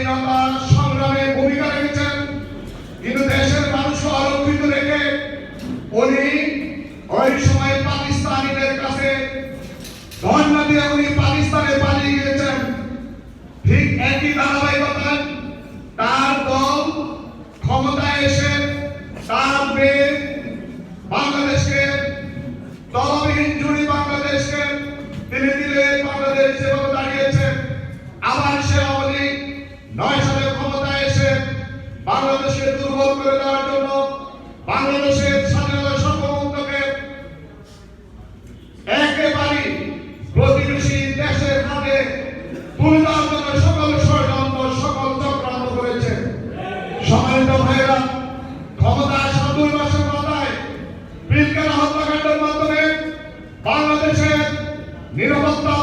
স্বাধীনতা সংগ্রামে ভূমিকা রেখেছেন। কিন্তু দেশের মানুষকে অরক্ষিত রেখে উনি ওই সময় পাকিস্তানিদের কাছে ধর্ণা দিয়ে উনি পাকিস্তানে পালিয়ে গিয়েছেন। ঠিক একই ধারাবাহিকতায় তার দল ক্ষমতায় এসে তার বাংলাদেশকে তলবিহীন জুড়ি করে দেওয়ার জন্য বাংলাদেশের স্বাধীনতা সর্বমুক্তকে একেবারে প্রতিবেশী দেশের হাতে তুলে সকল ষড়যন্ত্র, সকল চক্রান্ত করেছে। সম্মানিত ভাইয়েরা মাসের মাথায় বিজ্ঞান হত্যাকাণ্ডের মাধ্যমে বাংলাদেশের নিরাপত্তা